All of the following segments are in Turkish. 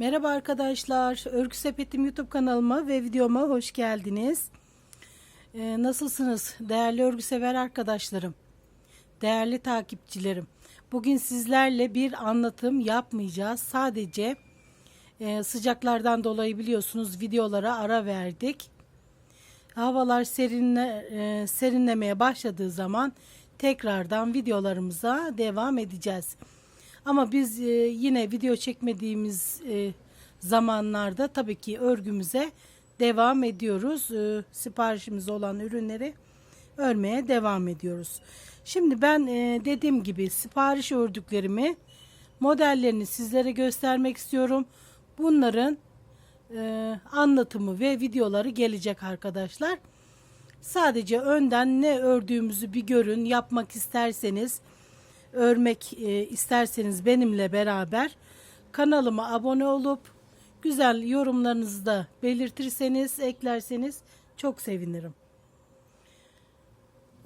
Merhaba arkadaşlar. Örgü Sepetim YouTube kanalıma ve videoma hoş geldiniz. Ee, nasılsınız değerli örgü sever arkadaşlarım? Değerli takipçilerim. Bugün sizlerle bir anlatım yapmayacağız. Sadece e, sıcaklardan dolayı biliyorsunuz videolara ara verdik. Havalar serinle, e, serinlemeye başladığı zaman tekrardan videolarımıza devam edeceğiz. Ama biz e, yine video çekmediğimiz e, zamanlarda tabii ki örgümüze devam ediyoruz. E, siparişimiz olan ürünleri örmeye devam ediyoruz. Şimdi ben e, dediğim gibi sipariş ördüklerimi modellerini sizlere göstermek istiyorum. Bunların e, anlatımı ve videoları gelecek arkadaşlar. Sadece önden ne ördüğümüzü bir görün. Yapmak isterseniz örmek e, isterseniz benimle beraber kanalıma abone olup güzel yorumlarınızı da belirtirseniz, eklerseniz çok sevinirim.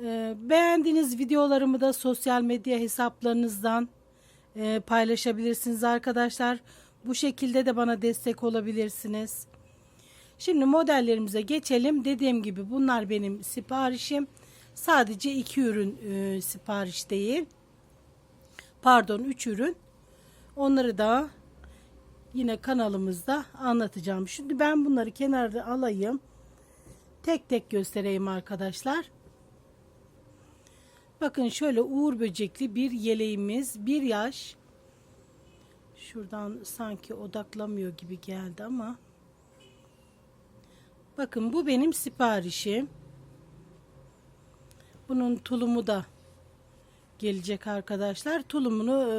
E, beğendiğiniz videolarımı da sosyal medya hesaplarınızdan e, paylaşabilirsiniz arkadaşlar. Bu şekilde de bana destek olabilirsiniz. Şimdi modellerimize geçelim. Dediğim gibi bunlar benim siparişim. Sadece iki ürün e, sipariş değil. Pardon 3 ürün. Onları da yine kanalımızda anlatacağım. Şimdi ben bunları kenarda alayım. Tek tek göstereyim arkadaşlar. Bakın şöyle uğur böcekli bir yeleğimiz. Bir yaş. Şuradan sanki odaklamıyor gibi geldi ama. Bakın bu benim siparişim. Bunun tulumu da gelecek arkadaşlar. Tulumunu e,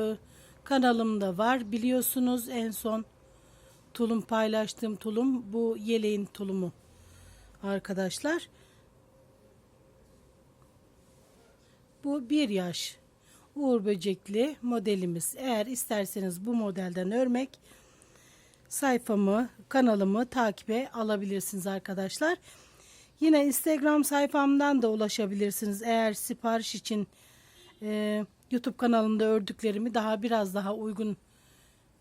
kanalımda var. Biliyorsunuz en son tulum paylaştığım tulum bu yeleğin tulumu arkadaşlar. Bu bir yaş Uğur Böcekli modelimiz. Eğer isterseniz bu modelden örmek sayfamı, kanalımı takibe alabilirsiniz arkadaşlar. Yine Instagram sayfamdan da ulaşabilirsiniz. Eğer sipariş için e, YouTube kanalımda ördüklerimi daha biraz daha uygun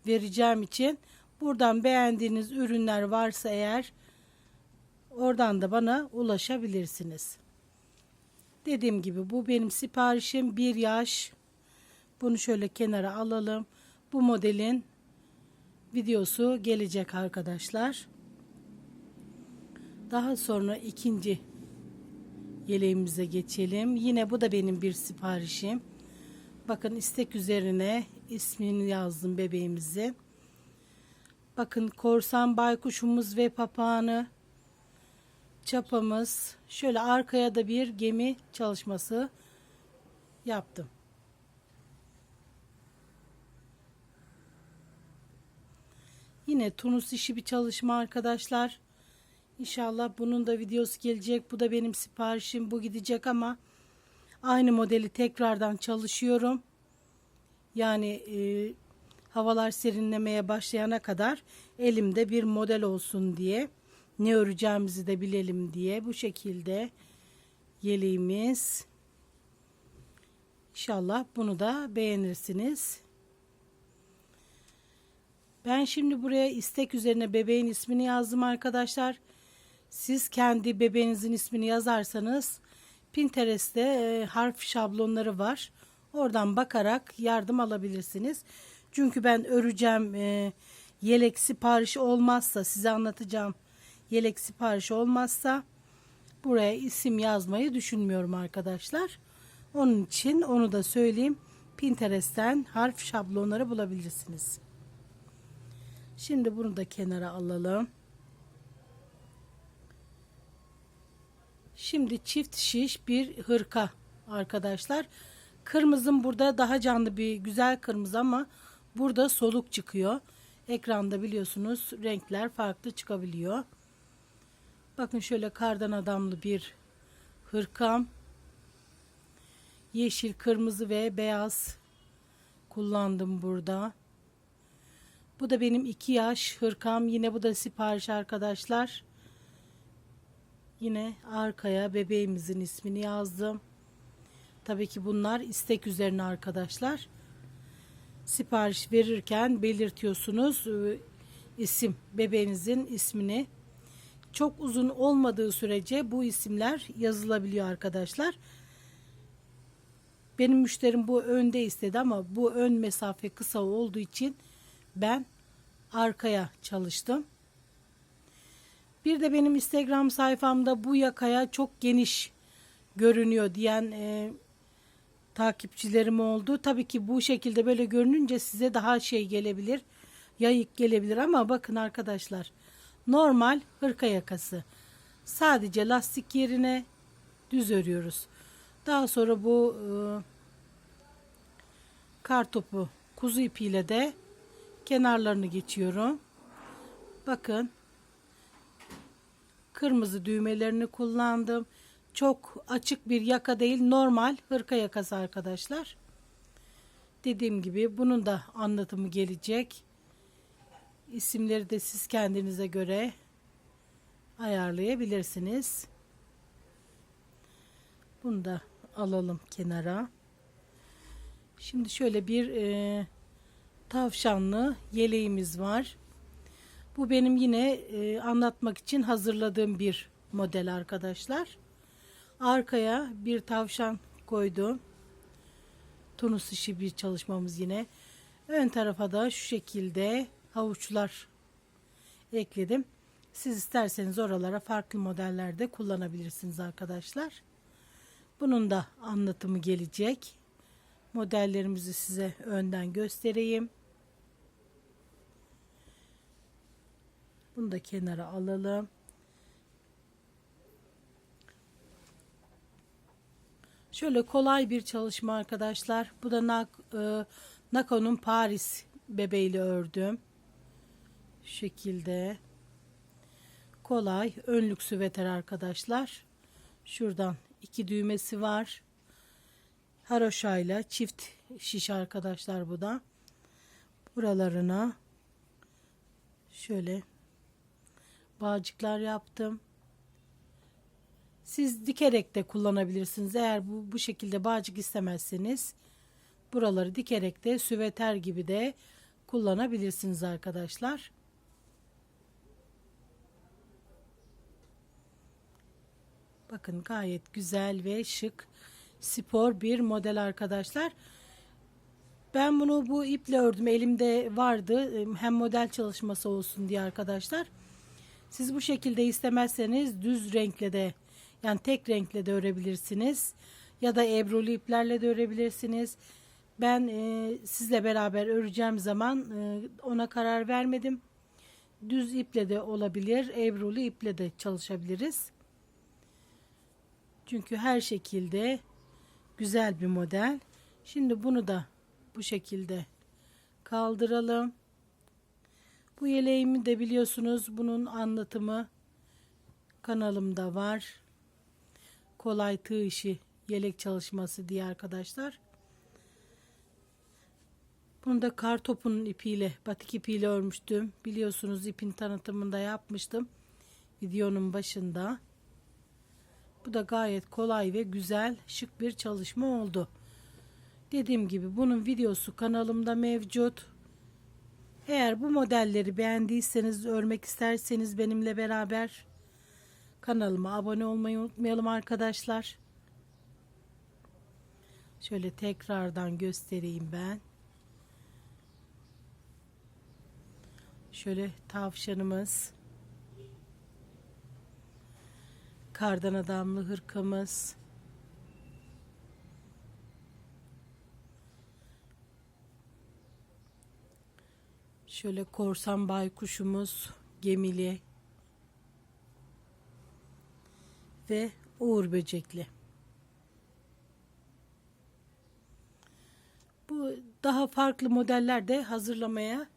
vereceğim için buradan beğendiğiniz ürünler varsa eğer oradan da bana ulaşabilirsiniz. Dediğim gibi bu benim siparişim bir yaş. Bunu şöyle kenara alalım. Bu modelin videosu gelecek arkadaşlar. Daha sonra ikinci yeleğimize geçelim. Yine bu da benim bir siparişim. Bakın istek üzerine ismini yazdım bebeğimizi. Bakın korsan baykuşumuz ve papağanı çapamız. Şöyle arkaya da bir gemi çalışması yaptım. Yine tunus işi bir çalışma arkadaşlar. İnşallah bunun da videosu gelecek. Bu da benim siparişim. Bu gidecek ama aynı modeli tekrardan çalışıyorum. Yani e, havalar serinlemeye başlayana kadar elimde bir model olsun diye ne öreceğimizi de bilelim diye bu şekilde yeleğimiz. İnşallah bunu da beğenirsiniz. Ben şimdi buraya istek üzerine bebeğin ismini yazdım arkadaşlar. Siz kendi bebeğinizin ismini yazarsanız Pinterest'te e, harf şablonları var. Oradan bakarak yardım alabilirsiniz. Çünkü ben öreceğim e, yelek siparişi olmazsa size anlatacağım yelek siparişi olmazsa buraya isim yazmayı düşünmüyorum arkadaşlar. Onun için onu da söyleyeyim. Pinterest'ten harf şablonları bulabilirsiniz. Şimdi bunu da kenara alalım. Şimdi çift şiş bir hırka arkadaşlar. Kırmızım burada daha canlı bir güzel kırmızı ama burada soluk çıkıyor. Ekranda biliyorsunuz renkler farklı çıkabiliyor. Bakın şöyle kardan adamlı bir hırkam. Yeşil, kırmızı ve beyaz kullandım burada. Bu da benim iki yaş hırkam. Yine bu da sipariş arkadaşlar. Yine arkaya bebeğimizin ismini yazdım. Tabii ki bunlar istek üzerine arkadaşlar. Sipariş verirken belirtiyorsunuz. isim bebeğinizin ismini çok uzun olmadığı sürece bu isimler yazılabiliyor arkadaşlar. Benim müşterim bu önde istedi ama bu ön mesafe kısa olduğu için ben arkaya çalıştım. Bir de benim Instagram sayfamda bu yakaya çok geniş görünüyor diyen e, takipçilerim oldu. Tabii ki bu şekilde böyle görününce size daha şey gelebilir. Yayık gelebilir ama bakın arkadaşlar. Normal hırka yakası. Sadece lastik yerine düz örüyoruz. Daha sonra bu e, kar topu kuzu ipiyle de kenarlarını geçiyorum. Bakın kırmızı düğmelerini kullandım. Çok açık bir yaka değil normal hırka yakası arkadaşlar. Dediğim gibi bunun da anlatımı gelecek. İsimleri de siz kendinize göre ayarlayabilirsiniz. Bunu da alalım kenara. Şimdi şöyle bir e, tavşanlı yeleğimiz var. Bu benim yine e, anlatmak için hazırladığım bir model arkadaşlar. Arkaya bir tavşan koydum. Tunus işi bir çalışmamız yine. Ön tarafa da şu şekilde havuçlar ekledim. Siz isterseniz oralara farklı modellerde kullanabilirsiniz arkadaşlar. Bunun da anlatımı gelecek. Modellerimizi size önden göstereyim. Bunu da kenara alalım. Şöyle kolay bir çalışma arkadaşlar. Bu da e, Nako'nun Paris bebeğiyle ördüm. Şu şekilde. Kolay. Önlük süveter arkadaşlar. Şuradan iki düğmesi var. Haroşayla çift şiş arkadaşlar bu da. Buralarına şöyle bağcıklar yaptım. Siz dikerek de kullanabilirsiniz. Eğer bu, bu şekilde bağcık istemezseniz buraları dikerek de süveter gibi de kullanabilirsiniz arkadaşlar. Bakın gayet güzel ve şık spor bir model arkadaşlar. Ben bunu bu iple ördüm. Elimde vardı. Hem model çalışması olsun diye arkadaşlar. Siz bu şekilde istemezseniz düz renkle de yani tek renkle de örebilirsiniz. Ya da ebrulu iplerle de örebilirsiniz. Ben e, sizle beraber öreceğim zaman e, ona karar vermedim. Düz iple de olabilir. Ebrulu iple de çalışabiliriz. Çünkü her şekilde güzel bir model. Şimdi bunu da bu şekilde kaldıralım. Bu yeleğimi de biliyorsunuz bunun anlatımı kanalımda var. Kolay tığ işi yelek çalışması diye arkadaşlar. Bunu da kar topunun ipiyle, batik ipiyle örmüştüm. Biliyorsunuz ipin tanıtımında yapmıştım. Videonun başında. Bu da gayet kolay ve güzel, şık bir çalışma oldu. Dediğim gibi bunun videosu kanalımda mevcut. Eğer bu modelleri beğendiyseniz, örmek isterseniz benimle beraber kanalıma abone olmayı unutmayalım arkadaşlar. Şöyle tekrardan göstereyim ben. Şöyle tavşanımız. Kardan adamlı hırkamız. Şöyle korsan baykuşumuz gemili ve uğur böcekli. Bu daha farklı modeller de hazırlamaya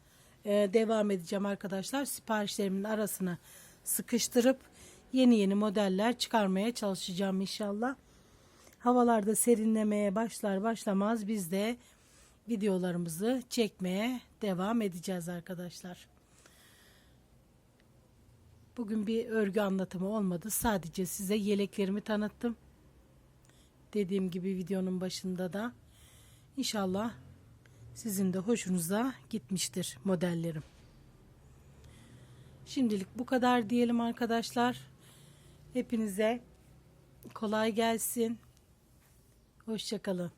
e, devam edeceğim arkadaşlar. Siparişlerimin arasına sıkıştırıp yeni yeni modeller çıkarmaya çalışacağım inşallah. Havalarda serinlemeye başlar başlamaz biz de videolarımızı çekmeye devam edeceğiz arkadaşlar. Bugün bir örgü anlatımı olmadı. Sadece size yeleklerimi tanıttım. Dediğim gibi videonun başında da inşallah sizin de hoşunuza gitmiştir modellerim. Şimdilik bu kadar diyelim arkadaşlar. Hepinize kolay gelsin. Hoşçakalın.